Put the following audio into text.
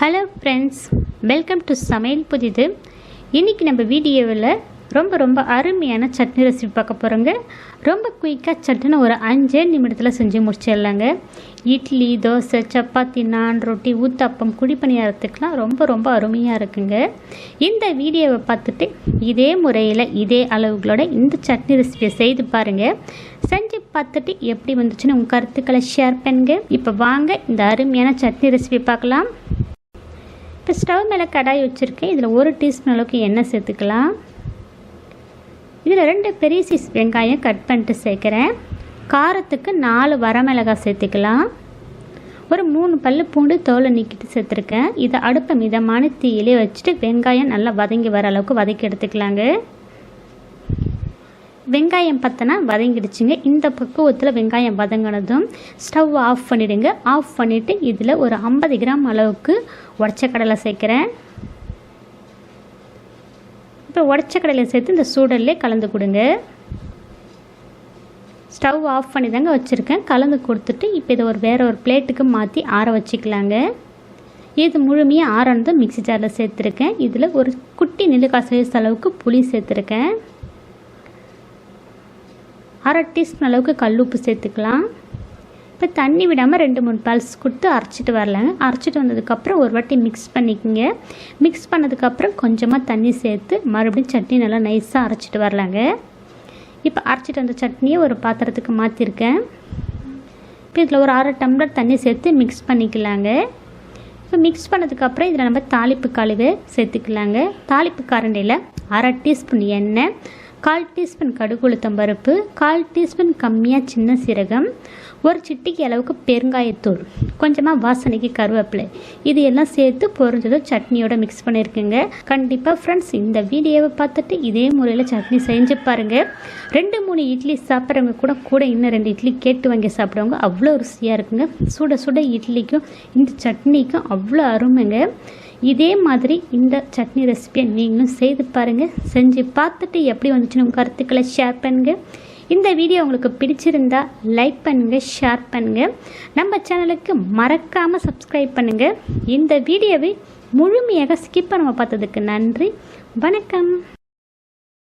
Hello friends welcome to சமையல் புதிது. இன்றைக்கி நம்ம வீடியோவில் ரொம்ப ரொம்ப அருமையான சட்னி ரெசிபி பார்க்க போகிறோங்க ரொம்ப குயிக்காக சட்டுன்னு ஒரு அஞ்சே நிமிடத்தில் செஞ்சு முடிச்சிடலாங்க. இட்லி தோசை சப்பாத்தி நான் ரொட்டி ஊத்தப்பம் குடிப்பணியாரத்துக்கெலாம் ரொம்ப ரொம்ப அருமையாக இருக்குங்க. இந்த வீடியோவை பார்த்துட்டு இதே முறையில் இதே அளவுகளோட இந்த சட்னி ரெசிபியை செய்து பாருங்கள் செஞ்சு பார்த்துட்டு எப்படி வந்துச்சுன்னு உங்கள் கருத்துக்களை ஷேர் பண்ணுங்க. இப்போ வாங்க இந்த அருமையான சட்னி ரெசிபி பார்க்கலாம். இப்போ ஸ்டவ் மேலே கடாய் வச்சுருக்கேன். இதில் ஒரு டீஸ்பூன் அளவுக்கு எண்ணெய் சேர்த்துக்கலாம். இதில் ரெண்டு பெரிய சைஸ் வெங்காயம் கட் பண்ணிட்டு சேர்க்குறேன். காரத்துக்கு நாலு வரமிளகாய் சேர்த்துக்கலாம். ஒரு மூணு பல் பூண்டு தோலை நீக்கிட்டு சேர்த்துருக்கேன். இதை அடுப்பை மிதமான தீயிலே வச்சுட்டு வெங்காயம் நல்லா வதங்கி வர அளவுக்கு வதக்கி எடுத்துக்கலாங்க. வெங்காயம் பார்த்தோன்னா வதங்கிடுச்சுங்க. இந்த பக்குவத்தில் வெங்காயம் வதங்கினதும் ஸ்டவ் ஆஃப் பண்ணிவிடுங்க ஆஃப் பண்ணிவிட்டு இதில் ஒரு ஐம்பது கிராம் அளவுக்கு உடச்ச கடலை சேர்க்குறேன். இப்போ உடச்ச கடலை சேர்த்து இந்த சூடல்லே கலந்து கொடுங்க. ஸ்டவ் ஆஃப் பண்ணி தாங்க வச்சுருக்கேன். கலந்து கொடுத்துட்டு இப்போ இதை ஒரு வேறு ஒரு பிளேட்டுக்கு மாற்றி ஆற வச்சுக்கலாங்க. இது முழுமையாக ஆறனதும் மிக்சி ஜாரில் சேர்த்துருக்கேன். இதில் ஒரு குட்டி நெல்லுக்காய் அளவுக்கு புளி சேர்த்துருக்கேன். அரை டீஸ்பூன் அளவுக்கு கல் உப்பு சேர்த்துக்கலாம். இப்போ தண்ணி விடாமல் ரெண்டு மூணு பல்ஸ் கொடுத்து அரைச்சிட்டு வரலாங்க. அரைச்சிட்டு வந்ததுக்கப்புறம் ஒரு வாட்டி மிக்ஸ் பண்ணிக்கோங்க. மிக்ஸ் பண்ணதுக்கப்புறம் கொஞ்சமாக தண்ணி சேர்த்து மறுபடியும் சட்னி நல்லா நைஸாக அரைச்சிட்டு வரலாங்க. இப்போ அரைச்சிட்டு வந்த சட்னியை ஒரு பாத்திரத்துக்கு மாற்றிருக்கேன் இப்போ இதில் ஒரு அரை டம்ளர் தண்ணி சேர்த்து மிக்ஸ் பண்ணிக்கலாங்க. இப்போ மிக்ஸ் பண்ணதுக்கப்புறம் இதில் நம்ம தாளிப்பு கழுவு சேர்த்துக்கலாங்க. தாளிப்பு கரண்டியில் அரை டீஸ்பூன் எண்ணெய் கால் டீஸ்பூன் கடுகுளுத்தம் பருப்பு கால் டீஸ்பூன் கம்மியாக சின்ன சீரகம் ஒரு சிட்டிக்கு அளவுக்கு பெருங்காயத்தூள் கொஞ்சமாக வாசனைக்கு கருவேப்பிலை. இது எல்லாம் சேர்த்து பொறிஞ்சதும் சட்னியோட மிக்ஸ் பண்ணியிருக்குங்க கண்டிப்பாக ஃப்ரெண்ட்ஸ் இந்த வீடியோவை பார்த்துட்டு இதே முறையில் சட்னி செஞ்சு பாருங்கள் ரெண்டு மூணு இட்லி சாப்பிட்றவங்க கூட கூட இன்னும் ரெண்டு இட்லி கேட்டு வாங்கி சாப்பிட்றவங்க அவ்வளோ ருசியாக இருக்குங்க. சுட சுட இட்லிக்கும் இந்த சட்னிக்கும் அவ்வளோ அருமைங்க. இதே மாதிரி இந்த சட்னி ரெசிபியை நீங்களும் செய்து பாருங்கள் செஞ்சு பார்த்துட்டு எப்படி வந்துச்சுன்னு உங்கள் கருத்துக்களை ஷேர் பண்ணுங்கள் இந்த வீடியோ உங்களுக்கு பிடிச்சிருந்தா லைக் பண்ணுங்கள் ஷேர் பண்ணுங்கள் நம்ம சேனலுக்கு மறக்காமல் சப்ஸ்கிரைப் பண்ணுங்கள் இந்த வீடியோவை முழுமையாக ஸ்கிப் பண்ண பார்த்ததுக்கு நன்றி. வணக்கம்.